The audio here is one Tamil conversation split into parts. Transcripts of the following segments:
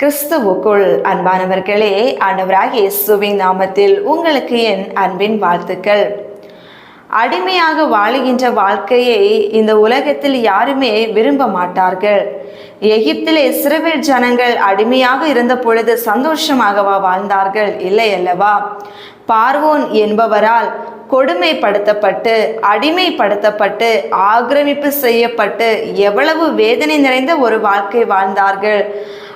கிறிஸ்துவுக்குள் அன்பானவர்களே ஆண்டவராக இயேசுவின் நாமத்தில் உங்களுக்கு என் அன்பின் வாழ்த்துக்கள். அடிமையாக வாழுகின்ற வாழ்க்கையை இந்த உலகத்தில் யாருமே விரும்ப மாட்டார்கள். எகிப்திலே சிறுவில் ஜனங்கள் அடிமையாக இருந்த பொழுது சந்தோஷமாகவா வாழ்ந்தார்கள்? இல்லை அல்லவா? பார்வோன் என்பவரால் கொடுமைப்படுத்தப்பட்டு அடிமைப்படுத்தப்பட்டு ஆக்கிரமிப்பு செய்யப்பட்டு எவ்வளவு வேதனை நிறைந்த ஒரு வாழ்க்கை வாழ்ந்தார்கள்?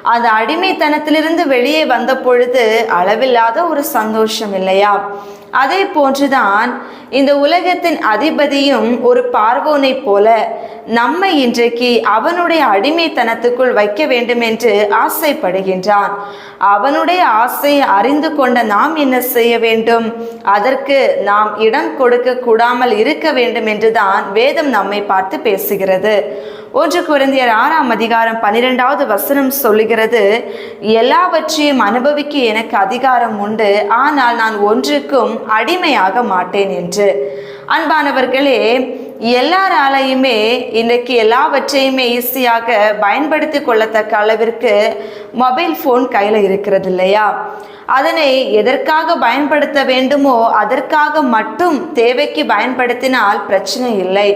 அந்த அடிமைத்தனத்திலிருந்து வெளியே வந்த பொழுது அளவில்லாத ஒரு சந்தோஷம் இல்லையா? அதே போன்றுதான் இந்த உலகத்தின் அதிபதியும் ஒரு பார்வோனை போல நம்மை இன்றைக்கு அவனுடைய அடிமைத்தனத்துக்குள் வைக்க வேண்டும் என்று ஆசைப்படுகின்றான். அவனுடைய ஆசையை அறிந்து கொண்ட நாம் என்ன செய்ய வேண்டும்? அதற்கு நாம் இடம் கொடுக்க கூடாமல் இருக்க வேண்டும் என்றுதான் வேதம் நம்மை பார்த்து பேசுகிறது. ஒன்று குழந்தையர் ஆறாம் அதிகாரம் பன்னிரெண்டாவது வசனம் சொல்லுகிறது எல்லாவற்றையும் அனுபவிக்க எனக்கு அதிகாரம் உண்டு ஆனால் நான் ஒன்றுக்கும் அடிமையாக மாட்டேன் என்று. அன்பானவர்களே எல்லாராலையுமே இன்றைக்கு எல்லாவற்றையுமே ஈஸியாக பயன்படுத்தி கொள்ளத்தக்க அளவிற்கு மொபைல் ஃபோன் கையில் இருக்கிறது இல்லையா? அதனை எதற்காக பயன்படுத்த வேண்டுமோ அதற்காக மட்டும் தேவைக்கு பயன்படுத்தினால் பிரச்சனை இல்லை.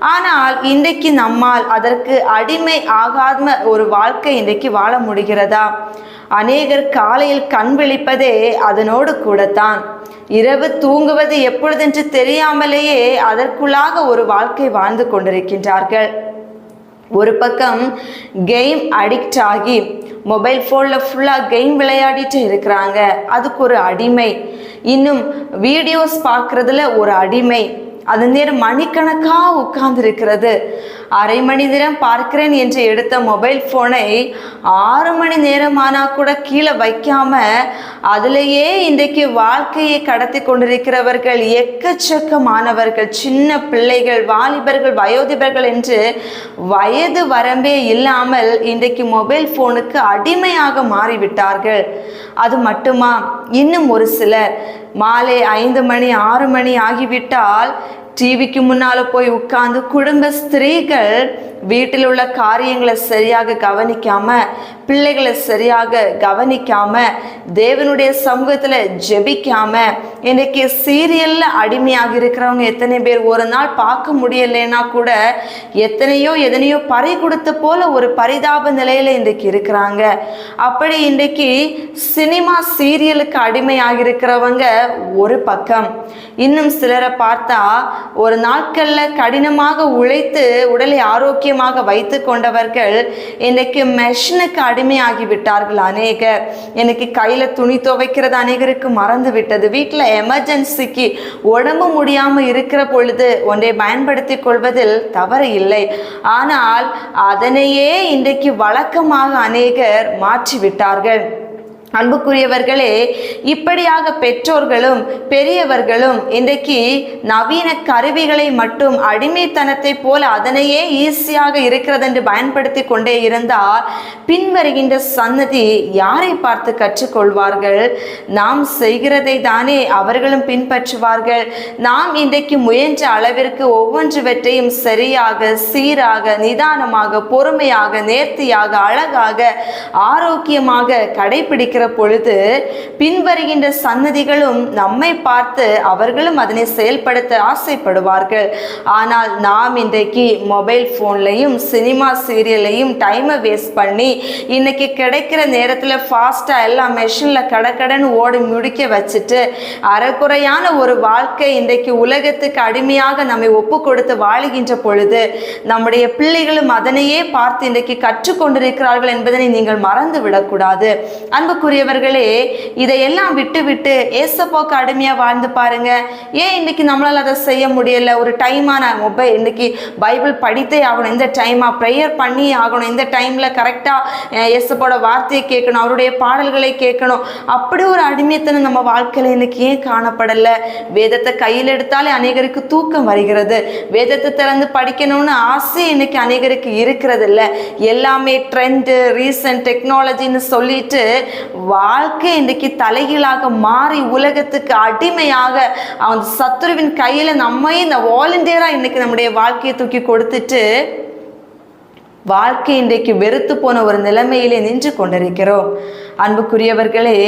ஆனால் இன்றைக்கு நம்மால் அதற்கு அடிமை ஆகாத ஒரு வாழ்க்கை இன்றைக்கு வாழ முடிகிறதா? அநேகர் காலையில் கண் விழிப்பதே அதனோடு கூடத்தான். இரவு தூங்குவது எப்பொழுதென்று தெரியாமலேயே அதற்குள்ளாக ஒரு வாழ்க்கை வாழ்ந்து கொண்டிருக்கின்றார்கள். ஒரு பக்கம் கெய்ம் அடிக்ட் ஆகி மொபைல் ஃபோனில் ஃபுல்லாக கெய்ம் விளையாடிட்டு இருக்கிறாங்க. அதுக்கு ஒரு அடிமை. இன்னும் வீடியோஸ் பார்க்குறதுல ஒரு அடிமை. அது நேரம் மணிக்கணக்காக உட்கார்ந்து இருக்கிறது அரை மணி நேரம் பார்க்கிறேன் என்று எடுத்த மொபைல் ஃபோனை ஆறு மணி நேரமானா கூட கீழே வைக்காம அதிலேயே இன்றைக்கு வாழ்க்கையை கடத்தி கொண்டிருக்கிறவர்கள் எக்கச்சக்கமானவர்கள் சின்ன பிள்ளைகள் வாலிபர்கள் வயோதிபர்கள் என்று வயது வரம்பே இல்லாமல் இன்றைக்கு மொபைல் ஃபோனுக்கு அடிமையாக மாறிவிட்டார்கள். அது மட்டுமா? இன்னும் ஒரு சிலர். மாலை ஐந்து மணி ஆறு மணி ஆகிவிட்டால் டிவிக்கு முன்னால் போய் உட்கார்ந்து குடும்ப ஸ்திரீகள் வீட்டில் உள்ள காரியங்களை சரியாக கவனிக்காம பிள்ளைகளை சரியாக கவனிக்காம தேவனுடைய சமூகத்தில் ஜெபிக்காம இன்னைக்கு சீரியல்ல அடிமையாக இருக்கிறவங்க எத்தனை பேர் ஒரு நாள் பார்க்க முடியலைன்னா கூட எத்தனையோ எதனையோ பறி கொடுத்த போல ஒரு பரிதாப நிலையில இன்றைக்கு இருக்கிறாங்க. அப்படி இன்றைக்கு சினிமா சீரியலுக்கு அடிமையாக இருக்கிறவங்க ஒரு பக்கம். இன்னும் சிலரை பார்த்தா ஒரு நாட்கள்ல கடினமாக உழைத்து உடலை ஆரோக்கியமாக வைத்து கொண்டவர்கள் இன்னைக்கு மெஷினுக்கு அடிமையாகி விட்டார்கள் அநேகர். எனக்கு கையில துணி துவைக்கிறது அநேகருக்கு மறந்து விட்டது வீட்டில் எமர்ஜென்சிக்கு உடம்பு முடியாம இருக்கிற பொழுது ஒன்றை பயன்படுத்தி கொள்வதில் தவறு இல்லை. ஆனால் அதனையே இன்றைக்கு வழக்கமாக அநேகர் மாற்றி விட்டார்கள் அன்புக்குரியவர்களே இப்படியாக பெற்றோர்களும் பெரியவர்களும் இன்றைக்கு நவீன கருவிகளை மட்டும் அடிமைத்தனத்தை போல அதனையே ஈஸியாக இருக்கிறது என்று பயன்படுத்தி கொண்டே இருந்தால் பின்வருகின்ற சன்னதி யாரை பார்த்து கற்றுக்கொள்வார்கள்? நாம் செய்கிறதை தானே அவர்களும் பின்பற்றுவார்கள். நாம் இன்றைக்கு முயன்ற அளவிற்கு ஒவ்வொன்றுவற்றையும் சரியாக சீராக நிதானமாக பொறுமையாக நேர்த்தியாக அழகாக ஆரோக்கியமாக கடைபிடிக்க இருக்கிற பொழுது பின்வருகின்ற சன்னதிகளும் நம்மை பார்த்து அவர்களும் அதனை செயல்படுத்த ஆசைப்படுவார்கள். ஆனால் நாம் இன்றைக்கு மொபைல் ஃபோன்லையும் சினிமா சீரியல்லையும் டைமை வேஸ்ட் பண்ணி இன்னைக்கு கிடைக்கிற நேரத்தில் ஃபாஸ்ட்டாக எல்லாம் மெஷினில் கடக்கடன்னு ஓடி முடிக்க வச்சுட்டு அறக்குறையான ஒரு வாழ்க்கை இன்றைக்கு உலகத்துக்கு அடிமையாக நம்மை ஒப்பு கொடுத்து வாழுகின்ற பொழுது நம்முடைய பிள்ளைகளும் அதனையே பார்த்து இன்றைக்கு கற்றுக்கொண்டிருக்கிறார்கள் என்பதனை நீங்கள் மறந்து விடக்கூடாது அன்புக்குரியவர்களே இதையெல்லாம் விட்டு விட்டு ஏசப்போக்கு அடிமையாக வாழ்ந்து பாருங்க. ஏன் இன்னைக்கு நம்மளால் அதை செய்ய முடியல? ஒரு டைமான மொபைல் இன்னைக்கு பைபிள் படித்தே ஆகணும். இந்த டைமாக ப்ரேயர் பண்ணி ஆகணும். இந்த டைமில் கரெக்டாக ஏசப்போட வார்த்தையை கேட்கணும். அவருடைய பாடல்களை கேட்கணும். அப்படி ஒரு அடிமைத்தனை நம்ம வாழ்க்கையில் இன்னைக்கு ஏன் காணப்படலை? வேதத்தை கையில் எடுத்தாலே அநேகருக்கு தூக்கம் வருகிறது. வேதத்தை திறந்து படிக்கணும்னு ஆசை இன்னைக்கு அநேகருக்கு இருக்கிறது இல்லை எல்லாமே ட்ரெண்டு ரீசன்ட் டெக்னாலஜின்னு சொல்லிட்டு வாழ்க்கை இன்றைக்கு தலைகீழாக மாறி உலகத்துக்கு அடிமையாக அவன் சத்துருவின் கையில் நம்மையும் இந்த வாலண்டியராக இன்னைக்கு நம்முடைய வாழ்க்கையை தூக்கி கொடுத்துட்டு வாழ்க்கை இன்றைக்கு வெறுத்து போன ஒரு நிலைமையிலே நின்று கொண்டிருக்கிறோம். அன்புக்குரியவர்களே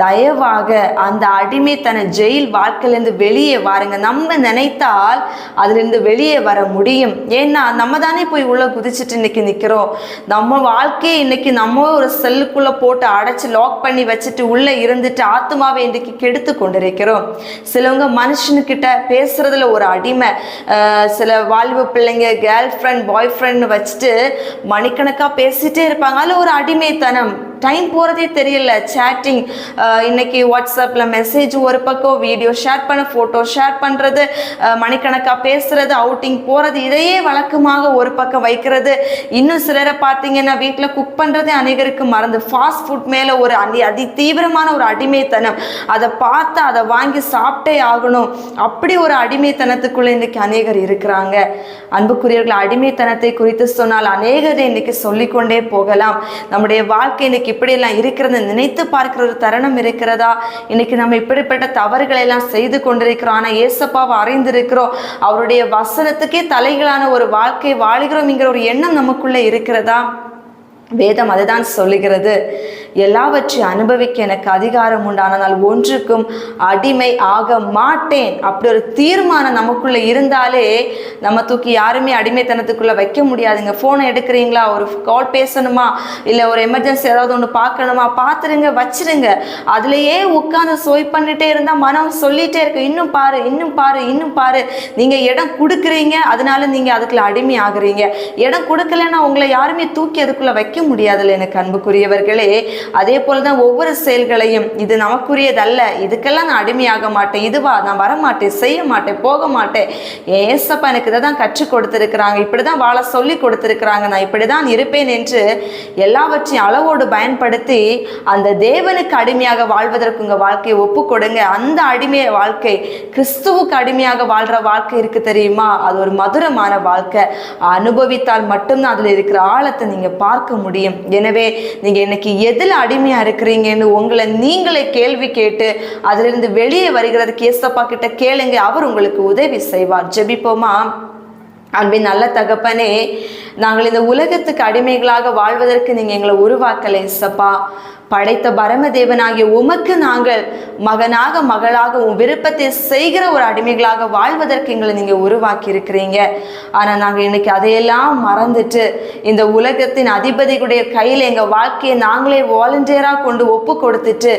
தயவாக அந்த அடிமைத்தன ஜெயில் வாழ்க்கையிலேருந்து வெளியே வாருங்க. நம்ம நினைத்தால் அதுலேருந்து வெளியே வர முடியும். ஏன்னா நம்ம தானே போய் உள்ள குதிச்சுட்டு இன்னைக்கு நிற்கிறோம் நம்ம வாழ்க்கையை இன்னைக்கு நம்ம ஒரு செல்லுக்குள்ளே போட்டு அடைச்சி லாக் பண்ணி வச்சுட்டு உள்ளே இருந்துட்டு ஆத்மாவை இன்றைக்கு கெடுத்து கொண்டிருக்கிறோம். சிலவங்க மனுஷனுக்கிட்ட பேசுறதுல ஒரு அடிமை. சில வாலிப பிள்ளைங்க கேர்ள் ஃப்ரெண்ட் பாய் ஃப்ரெண்ட்னு வச்சுட்டு மணிக்கணக்காக பேசிட்டே இருப்பாங்க. அதில் ஒரு அடிமைத்தனம். டைம் போகிறதே தெரியல. சேட்டிங் இன்னைக்கு வாட்ஸ்அப்பில் மெசேஜ் ஒரு பக்கம் வீடியோ ஷேர் பண்ண ஃபோட்டோ ஷேர் பண்ணுறது மணிக்கணக்காக பேசுகிறது அவுட்டிங் போகிறது இதையே வழக்கமாக ஒரு பக்கம் வைக்கிறது. இன்னும் சிலரை பார்த்தீங்கன்னா வீட்டில் குக் பண்ணுறதே அநேகருக்கு மறந்து ஃபாஸ்ட் ஃபுட் மேலே ஒரு அதி அதி தீவிரமான ஒரு அடிமைத்தனம். அதை பார்த்து அதை வாங்கி சாப்பிட்டே ஆகணும். அப்படி ஒரு அடிமைத்தனத்துக்குள்ளே இன்னைக்கு அநேகர் இருக்கிறாங்க. அன்புக்குரியவர்கள் அடிமைத்தனத்தை குறித்து சொன்னால் அநேகரை இன்னைக்கு சொல்லிக்கொண்டே போகலாம். நம்முடைய வாழ்க்கை இன்னைக்கு இப்படியெல்லாம் இருக்கிறது நினைத்து பார்க்கிற ஒரு தருணம் இருக்கிறதா? இன்னைக்கு நம்ம இப்படிப்பட்ட தவறுகளை எல்லாம் செய்து கொண்டிருக்கிறோம். ஆனால் ஏசப்பாவை அறிந்திருக்கிறோம். அவருடைய வசனத்துக்கே தலைகளான ஒரு வாழ்க்கை வாழுகிறோம்ங்கிற ஒரு எண்ணம் நமக்குள்ளே இருக்கிறதா? வேதம் அதுதான் சொல்லுகிறது. எல்லாவற்றையும் அனுபவிக்க எனக்கு அதிகாரம் உண்டானால் ஒன்றுக்கும் அடிமை ஆக மாட்டேன். அப்படி ஒரு தீர்மானம் நமக்குள்ள இருந்தாலே நம்ம தூக்கி யாருமே அடிமைத்தனத்துக்குள்ள வைக்க முடியாதுங்க. ஃபோனை எடுக்கிறீங்களா? ஒரு கால் பேசணுமா? இல்லை ஒரு எமர்ஜென்சி ஏதாவது ஒன்று பார்க்கணுமா? பார்த்துருங்க வச்சிருங்க. அதுலேயே உட்காந்து சோய் பண்ணிட்டே இருந்தால் மனம் சொல்லிட்டே இருக்கு. இன்னும் பாரு இன்னும் பாரு இன்னும் பாரு. நீங்கள் இடம் கொடுக்குறீங்க அதனால நீங்கள் அதுக்குள்ள அடிமை ஆகுறீங்க. இடம் கொடுக்கலன்னா உங்களை யாருமே தூக்கி அதுக்குள்ள வைக்க முடியாதுல்ல எனக்கு அன்புக்குரியவர்களே. அதே போல தான் ஒவ்வொரு செயல்களையும் இது நமக்குரியதல்ல இதுக்கெல்லாம் நான் அடிமையாக மாட்டேன் இதுவா நான் வரமாட்டேன் செய்ய மாட்டேன் போக மாட்டேன் என் ஏசப்பா எனக்கு இதை தான் கற்றுக் கொடுத்துருக்குறாங்க இப்படி தான் வாழ சொல்லி கொடுத்துருக்குறாங்க நான் இப்படி தான் இருப்பேன் என்று எல்லாவற்றையும் அளவோடு பயன்படுத்தி அந்த தேவனுக்கு அடிமையாக வாழ்வதற்கு உங்கள் வாழ்க்கையை ஒப்பு கொடுங்க. அந்த அடிமை வாழ்க்கை கிறிஸ்துவுக்கு அடிமையாக வாழ்கிற வாழ்க்கை இருக்கு தெரியுமா? அது ஒரு மதுரமான வாழ்க்கை. அனுபவித்தால் மட்டும்தான் அதில் இருக்கிற ஆழத்தை நீங்கள் பார்க்க முடியும். எனவே நீங்கள் இன்னைக்கு எதில் அடிமையாக இருக்கிறீங்கன்னு உங்களை நீங்களே கேள்வி கேட்டு அதிலிருந்து வெளியே வருகிறதுக்கு ஏசப்பா கிட்ட கேளுங்க அவர் உங்களுக்கு உதவி செய்வார். ஜெபிப்போமா? அன்பின் நல்ல தகப்பனே நாங்கள் இந்த உலகத்துக்கு அடிமைகளாக வாழ்வதற்கு நீங்கள் எங்களை உருவாக்கலை சப்பா படைத்த பரமதேவனாகிய உமக்கு நாங்கள் மகனாக மகளாக உன் விருப்பத்தை செய்கிற ஒரு அடிமைகளாக வாழ்வதற்கு எங்களை நீங்கள் உருவாக்கி இருக்கிறீங்க ஆனால் நாங்கள் இன்னைக்கு அதையெல்லாம் மறந்துட்டு இந்த உலகத்தின் அதிபதிகளுடைய கையில் எங்கள் வாழ்க்கையை நாங்களே வாலண்டியராக கொண்டு ஒப்பு கொடுத்துட்டு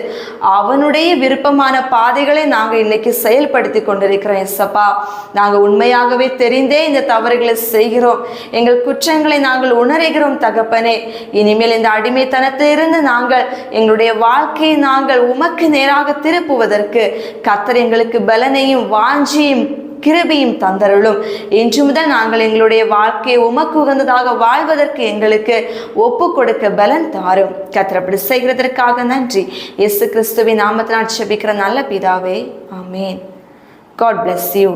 அவனுடைய விருப்பமான பாதைகளை நாங்கள் இன்னைக்கு செயல்படுத்தி கொண்டிருக்கிறோம் எஸ்ஸப்பா நாங்கள் உண்மையாகவே தெரிந்தே இந்த தவறுகளை செய்கிறோம். எங்கள் குற்றங்களை நாங்கள் உணர்கிறோம் தகப்பனே. இனிமேல் இந்த அடிமைத்தனத்திலிருந்து நாங்கள் எங்களுடைய வாழ்க்கையை நாங்கள் உமக்கு நேராக திருப்புவதற்கு கத்தர் எங்களுக்கு பலனையும் வாஞ்சியும் கிருபியும் தந்தருளும். இன்று முதல் நாங்கள் எங்களுடைய வாழ்க்கையை உமக்கு உகந்ததாக வாழ்வதற்கு எங்களுக்கு ஒப்பு கொடுக்க பலன் தாரும். கத்திரப்படி செய்கிறதற்காக நன்றி. எஸ் கிறிஸ்துவின் நாமத்தினால் செபிக்கிற நல்ல பிதாவே ஆமேன். God bless you